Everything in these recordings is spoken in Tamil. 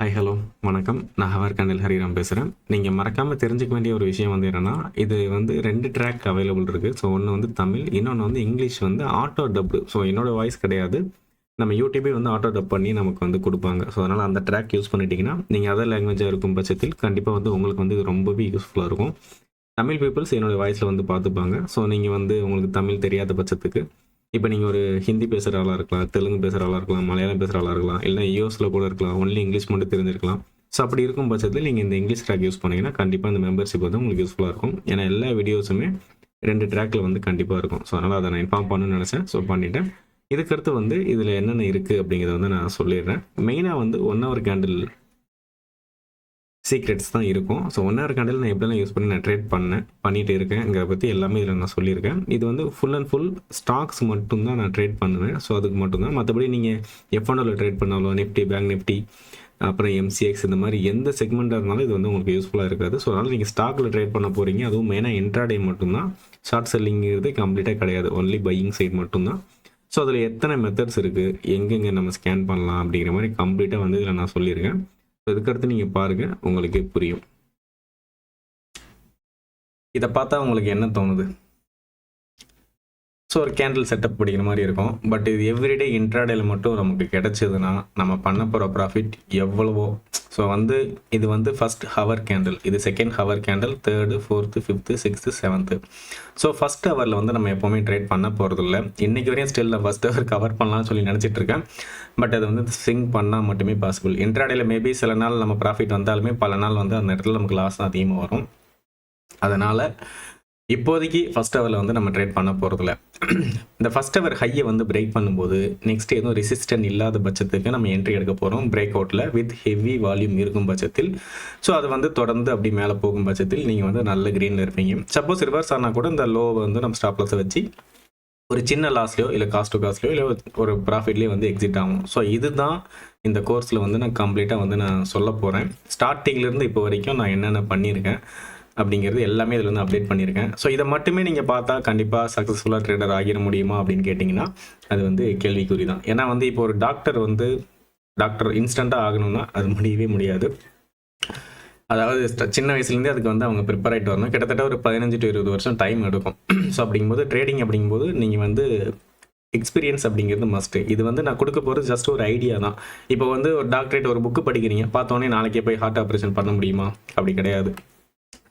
ஹாய் ஹலோ வணக்கம். நான் ஹவர் கண்டல் ஹரிராம் பேசுகிறேன் நீங்கள் மறக்காமல் தெரிஞ்சுக்க வேண்டிய ஒரு விஷயம் வந்து என்னென்னா இது வந்து ரெண்டு ட்ராக் அவைலபிள் இருக்குது ஸோ ஒன்று வந்து தமிழ் இன்னொன்று வந்து இங்கிலீஷ் வந்து ஆட்டோ டப்பு ஸோ என்னோட வாய்ஸ் கிடையாது. நம்ம யூடியூபே வந்து ஆட்டோ டப் பண்ணி நமக்கு வந்து கொடுப்பாங்க. ஸோ அதனால் அந்த ட்ராக் யூஸ் பண்ணிட்டீங்கன்னா நீங்கள் அதர் லாங்குவேஜாக இருக்கும் பட்சத்தில் கண்டிப்பாக வந்து உங்களுக்கு வந்து இது ரொம்பவே யூஸ்ஃபுல்லாக இருக்கும். தமிழ் பீப்புள்ஸ் என்னோட வாய்ஸில் வந்து பார்த்துப்பாங்க. ஸோ நீங்கள் வந்து உங்களுக்கு தமிழ் தெரியாத பட்சத்துக்கு இப்போ நீங்கள் ஒரு ஹிந்தி பேசுகிற ஆளாக இருக்கலாம் தெலுங்கு பேசுகிற ஆளாக இருக்கலாம் மலையாளம் பேசுகிற ஆளாக இருக்கலாம் இல்லை யூஎஸில் கூட இருக்கலாம் ஒன்லி இங்கிலீஷ் மட்டும் தெரிஞ்சிருக்கலாம். ஸோ அப்படி இருக்கும் பட்சத்தில் நீங்கள் இந்த இங்கிலீஷ் ட்ராக் யூஸ் பண்ணீங்கன்னா கண்டிப்பாக இந்த மெம்பர்ஷிப் வந்து உங்களுக்கு யூஸ்ஃபுல்லாக இருக்கும். ஏன்னா எல்லா வீடியோஸுமே ரெண்டு ட்ராக்கில் வந்து கண்டிப்பாக இருக்கும். ஸோ அதனால் அதை நான் இன்ஃபார்ம் பண்ணணும்னு நினச்சேன். ஸோ பண்ணிட்டேன். இதுக்கடுத்து வந்து இதில் என்னென்ன இருக்குது அப்படிங்கிறத வந்து நான் சொல்லிடுறேன். மெயினாக வந்து ஒன் ஹவர் கேண்டில் சீக்ரெட்ஸ் தான் இருக்கும். ஸோ ஒன் ஹவர் கண்டில் நான் எப்படிலாம் யூஸ் பண்ணி நான் ட்ரேட் பண்ணேன் பண்ணிட்டு இருக்கேங்கிறத பற்றி எல்லாமே இதில் நான் சொல்லியிருக்கேன். இது வந்து ஃபுல் அண்ட் ஃபுல் ஸ்டாக்ஸ் மட்டும்தான் நான் ட்ரேட் பண்ணுவேன். ஸோ அதுக்கு மட்டும்தான் மற்றபடி நீங்கள் எஃப்என்ஓவில் ட்ரேட் பண்ணாலும் நிஃப்டி பேங்க் நிஃப்டி அப்புறம் எம்சிஎக்ஸ் இந்த மாதிரி எந்த செக்மெண்ட்டாக இருந்தாலும் இது வந்து உங்களுக்கு யூஸ்ஃபுல்லாக இருக்காது. ஸோ அதனால் நீங்கள் ஸ்டாக்கில் ட்ரேட் பண்ண போகிறீங்க அதுவும் மெயினாக இன்ட்ராடே மட்டும்தான் ஷார்ட் செல்லிங்கிறது கம்ப்ளீட்டாக கிடையாது. ஒன்லி பையிங் சைட் மட்டும்தான் ஸோ அதில் எத்தனை மெத்தட்ஸ் இருக்குது எங்கெங்கே நம்ம ஸ்கேன் பண்ணலாம் அப்படிங்கிற மாதிரி கம்ப்ளீட்டாக வந்து இதில் நான் சொல்லியிருக்கேன். இதுக்கடுத்து நீங்கள் பாருங்கள் உங்களுக்கே புரியும். இதை பார்த்தா உங்களுக்கு என்ன தோணுது? ஸோ ஒரு கேண்டில் செட்டப் பிடிக்கிற மாதிரி இருக்கும். பட் இது எவ்ரிடே இன்ட்ராடேல மட்டும் நமக்கு கிடைச்சதுன்னா நம்ம பண்ண போகிற ப்ராஃபிட் எவ்வளவோ. ஸோ வந்து இது வந்து ஃபஸ்ட் ஹவர் கேண்டில் இது second hour candle third fourth fifth sixth seventh so first ஹவரில் வந்து நம்ம எப்போவுமே ட்ரேட் பண்ண போகிறது இல்லை இன்றைக்கி வரையும் ஸ்டில் ஃபஸ்ட் ஹவர் கவர் பண்ணலாம்னு சொல்லி நினச்சிட்டு இருக்கேன். பட் அது வந்து சிங் பண்ணால் மட்டுமே பாசிபிள் இன்ட்ராடேல மேபி சில நாள் நம்ம ப்ராஃபிட் வந்தாலுமே பல நாள் வந்து அந்த இடத்துல நமக்கு லாஸ் அதிகமாக வரும். அதனால் இப்போதைக்கு ஃபஸ்ட் ஹவரில் வந்து நம்ம ட்ரேட் பண்ண போகிறதில்ல இந்த ஃபஸ்ட் ஹவர் ஹையை வந்து பிரேக் பண்ணும்போது நெக்ஸ்ட் எதுவும் ரெசிஸ்டன்ட் இல்லாத பட்சத்துக்கு நம்ம என்ட்ரி எடுக்க போகிறோம் பிரேக் அவுட்டில் வித் ஹெவி வால்யூம் இருக்கும் பட்சத்தில். ஸோ அது வந்து தொடர்ந்து அப்படி மேலே போகும் பட்சத்தில் நீங்கள் வந்து நல்ல க்ரீனில் இருப்பீங்க. சப்போஸ் ரிவர்ஸ் ஆனால் கூட இந்த லோவை வந்து நம்ம ஸ்டாப்லஸை வச்சு ஒரு சின்ன லாஸ்லையோ இல்லை காஸ்ட் டு காஸ்ட்லையோ இல்லை ஒரு ப்ராஃபிட்லேயோ வந்து எக்ஸிட் ஆகும். ஸோ இதுதான் இந்த கோர்ஸில் வந்து நான் கம்ப்ளீட்டாக வந்து நான் சொல்ல போகிறேன் ஸ்டார்டிங்லேருந்து இப்போ வரைக்கும் நான் என்னென்ன பண்ணியிருக்கேன்? அப்படிங்கிறது எல்லாமே இதில் வந்து அப்டேட் பண்ணியிருக்கேன். ஸோ இதை மட்டுமே நீங்கள் பார்த்தா கண்டிப்பாக சக்ஸஸ்ஃபுல்லாக ட்ரேடர் ஆகிட முடியுமா அப்படின்னு கேட்டிங்கன்னா அது வந்து கேள்விக்குறி தான் ஏன்னா வந்து இப்போ ஒரு டாக்டர் வந்து டாக்டர் இன்ஸ்டண்ட்டாக ஆகணும்னா அது முடியவே முடியாது. அதாவது சின்ன வயசுலேருந்தே அதுக்கு வந்து அவங்க ப்ரிப்பேர் ஆகிட்டு வரணும். கிட்டத்தட்ட ஒரு பதினஞ்சு டு இருபது வருஷம் டைம் எடுக்கும். ஸோ அப்படிங்கும்போது ட்ரேடிங் அப்படிங்கும்போது நீங்கள் வந்து எக்ஸ்பீரியன்ஸ் அப்படிங்கிறது மஸ்ட்டு இது வந்து நான் கொடுக்க போகிறது ஜஸ்ட் ஒரு ஐடியா தான். இப்போ வந்து ஒரு டாக்டரேட் ஒரு புக்கு படிக்கிறீங்க. பார்த்தோன்னே நாளைக்கே போய் ஹார்ட் ஆப்ரேஷன் பண்ண முடியுமா? அப்படி கிடையாது.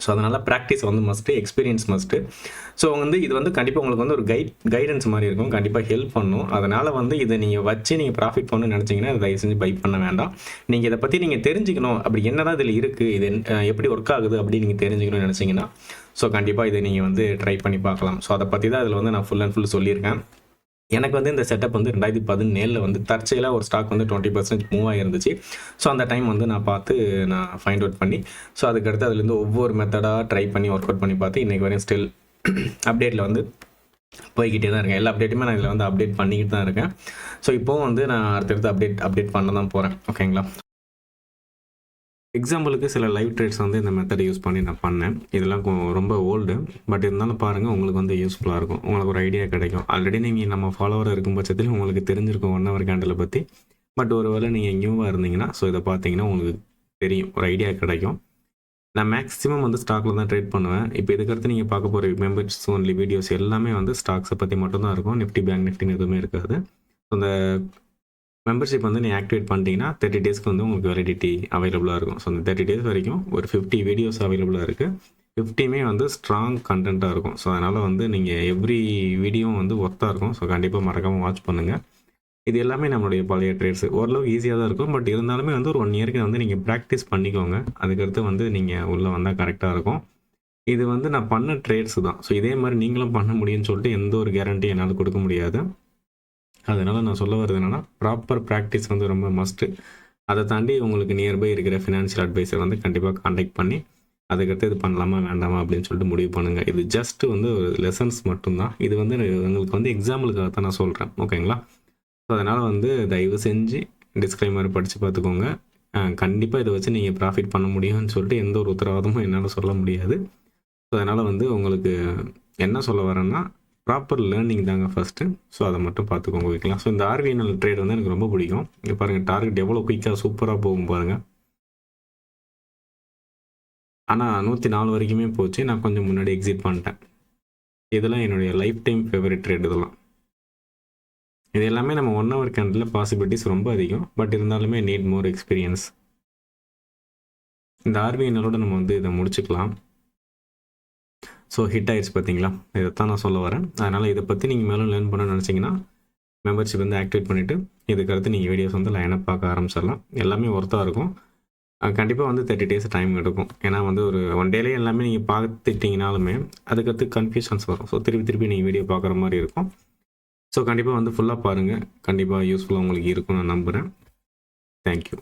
ஸோ அதனால் ப்ராக்டிஸ் வந்து மஸ்ட்டு எக்ஸ்பீரியன்ஸ் மஸ்ட்டு ஸோ வந்து இது வந்து கண்டிப்பாக உங்களுக்கு வந்து ஒரு கைட் கைடன்ஸ் மாதிரி இருக்கும். கண்டிப்பாக ஹெல்ப் பண்ணும். அதனால் வந்து இதை நீங்கள் வச்சு நீங்கள் ப்ராஃபிட் பண்ணணும்னு நினச்சிங்கன்னா அதை தயவு செஞ்சு பை பண்ண வேண்டாம். நீங்கள் இதை பற்றி நீங்கள் தெரிஞ்சுக்கணும். அப்படி என்னதான் இதில் இருக்குது இது எப்படி ஒர்க் ஆகுது அப்படின்னு நீங்கள் தெரிஞ்சுக்கணும்னு நினச்சிங்கன்னா ஸோ கண்டிப்பாக இதை நீங்கள் வந்து ட்ரை பண்ணி பார்க்கலாம். ஸோ அதை பற்றி தான் இதில் வந்து நான் ஃபுல் அண்ட் ஃபுல் சொல்லியிருக்கேன். எனக்கு வந்து இந்த செட்டப் வந்து ரெண்டாயிரத்தி பதினேழில் வந்து தற்செயலாக ஒரு ஸ்டாக் வந்து டுவெண்ட்டி பர்சன்ட் மூவ் ஆகிருந்துச்சு ஸோ அந்த டைம் வந்து நான் பார்த்து நான் ஃபைண்ட் அவுட் பண்ணி ஸோ அதுக்கடுத்து அதுலேருந்து ஒவ்வொரு மெத்தடாக ட்ரை பண்ணி ஒர்க் அவுட் பண்ணி பார்த்து இன்றைக்கி வரையும் ஸ்டில் அப்டேட்டில் வந்து போய்கிட்டே தான் இருக்கேன். எல்லா அப்டேட்டுமே நான் இதில் வந்து அப்டேட் பண்ணிக்கிட்டு தான் இருக்கேன். ஸோ இப்போவும் வந்து நான் அடுத்தடுத்து அப்டேட் அப்டேட் பண்ண தான் போகிறேன் ஓகேங்களா எக்ஸாம்பிளுக்கு சில லைவ் ட்ரேட்ஸ் வந்து இந்த மெத்தட் யூஸ் பண்ணி நான் பண்ணேன். இதெல்லாம் ரொம்ப ஓல்டு பட் இருந்தாலும் பாருங்கள் உங்களுக்கு வந்து யூஸ்ஃபுல்லாக இருக்கும். உங்களுக்கு ஒரு ஐடியா கிடைக்கும். ஆல்ரெடி நீங்கள் நம்ம ஃபாலோவராக இருக்கும் பட்சத்தில் உங்களுக்கு தெரிஞ்சிருக்கும் ஒன் ஹவர் கேண்டலை பற்றி பட் ஒரு வேளை நீங்கள் நியூவாக இருந்தீங்கன்னா ஸோ இதை பார்த்தீங்கன்னா உங்களுக்கு தெரியும். ஒரு ஐடியா கிடைக்கும். நான் மேக்ஸிமம் வந்து ஸ்டாக்கில் தான் ட்ரேட் பண்ணுவேன். இப்போ இதுக்கடுத்து நீங்கள் பார்க்க போகிற மெம்பர்ஸ் ஒன்லி வீடியோஸ் எல்லாமே வந்து ஸ்டாக்ஸை பற்றி மட்டும்தான் இருக்கும். நிஃப்டி பேங்க் நிஃப்டின்னு எதுவுமே இருக்காது. அந்த மெம்பர்ஷிப் வந்து நீ ஆக்டிவேட் பண்ணிட்டீங்கன்னா தேர்ட்டி டேஸ்க்கு வந்து உங்களுக்கு வெலிடிட்டி அவைலபிளாக இருக்கும். ஸோ அந்த தேர்ட்டி டேஸ் வரைக்கும் ஒரு ஃபிஃப்டி வீடியோஸ் அவைலபிளாக இருக்குது ஃபிஃப்டியுமே வந்து ஸ்ட்ராங் கண்டென்ட்டாக இருக்கும். ஸோ அதனால் வந்து நீங்கள் எவ்ரி வீடியோவும் வந்து ஒர்த்தாக இருக்கும். ஸோ கண்டிப்பாக மறக்காமல் வாட்ச் பண்ணுங்கள் இது எல்லாமே நம்மளுடைய பழைய ட்ரேட்ஸ் ஓரளவுக்கு ஈஸியாக தான் இருக்கும். பட் இருந்தாலுமே வந்து ஒரு ஒன் இயருக்கு வந்து நீங்கள் ப்ராக்டிஸ் பண்ணிக்கோங்க. அதுக்கடுத்து வந்து நீங்கள் உள்ளே வந்தால் கரெக்டாக இருக்கும். இது வந்து நான் பண்ண ட்ரேட்ஸ் தான். ஸோ இதே மாதிரி நீங்களும் பண்ண முடியும்னு சொல்லிட்டு எந்த ஒரு கேரண்டி என்னால் கொடுக்க முடியாது. அதனால் நான் சொல்ல வர்றது என்னென்னா ப்ராப்பர் ப்ராக்டிஸ் வந்து ரொம்ப மஸ்ட்டு அதை தாண்டி உங்களுக்கு நியர்பை இருக்கிற ஃபினான்ஷியல் அட்வைஸர் வந்து கண்டிப்பாக காண்டாக்ட் பண்ணி அதுக்கடுத்து இது பண்ணலாமா வேண்டாமா அப்படின்னு சொல்லிட்டு முடிவு பண்ணுங்கள் இது ஜஸ்ட் வந்து ஒரு லெசன்ஸ் மட்டும்தான். இது வந்து உங்களுக்கு வந்து எக்ஸாம்பிளுக்காக தான் நான் சொல்கிறேன் ஓகேங்களா? ஸோ அதனால் வந்து தயவு செஞ்சு டிஸ்க்ளைமர் படித்து பார்த்துக்கோங்க. கண்டிப்பாக இதை வச்சு நீங்கள் ப்ராஃபிட் பண்ண முடியும்னு சொல்லிட்டு எந்த ஒரு உத்தரவாதமும் என்னால் சொல்ல முடியாது. ஸோ அதனால் வந்து உங்களுக்கு என்ன சொல்ல வரேன்னா ப்ராப்பர் லேர்னிங் தாங்க ஃபஸ்ட்டு ஸோ அதை மட்டும் பார்த்துக்கோங்க வைக்கலாம் ஸோ இந்த ஆர்விஎன்எல் ட்ரேட் வந்து எனக்கு ரொம்ப பிடிக்கும். இங்கே பாருங்கள் டார்கெட் எவ்வளோ குயிக்காக சூப்பராக போகும் பாருங்கள் ஆனால் நூற்றி நாலு வரைக்குமே போச்சு. நான் கொஞ்சம் முன்னாடி எக்ஸிட் பண்ணிட்டேன். இதெல்லாம் என்னுடைய லைஃப் டைம் ஃபேவரட் ட்ரேட் இதெல்லாம். இது எல்லாமே நம்ம ஒன் ஹவர் கேண்டில் பாசிபிலிட்டிஸ் ரொம்ப அதிகம். பட் இருந்தாலுமே நீட் மோர் எக்ஸ்பீரியன்ஸ் இந்த ஆர்விஎன்எலோட நம்ம வந்து இதை முடிச்சுக்கலாம். ஸோ ஹிட் ஆயிடுச்சு பார்த்தீங்களா? இதைத்தான் நான் சொல்ல வரேன். அதனால் இதை பற்றி நீங்கள் மேலும் லேர்ன் பண்ண நினச்சிங்கன்னா மெம்பர்ஷிப் வந்து ஆக்டிவேட் பண்ணிவிட்டு இதுக்கடுத்து நீங்கள் வீடியோஸ் வந்து லைனாக பார்க்க ஆரம்பிச்சிடலாம். எல்லாமே ஒர்த்தாக இருக்கும். கண்டிப்பாக வந்து தேர்ட்டி டேஸ் டைம் எடுக்கும். ஏன்னா வந்து ஒரு ஒன் டேலேயே எல்லாமே நீங்கள் பார்த்துட்டிங்கனாலுமே அதுக்கடுத்து கன்ஃபியூஷன்ஸ் வரும். ஸோ திருப்பி திருப்பி நீங்கள் வீடியோ பார்க்குற மாதிரி இருக்கும். ஸோ கண்டிப்பாக வந்து ஃபுல்லாக பாருங்கள் கண்டிப்பாக யூஸ்ஃபுல்லாக உங்களுக்கு இருக்கும்னு நான் நம்புகிறேன் தேங்க்யூ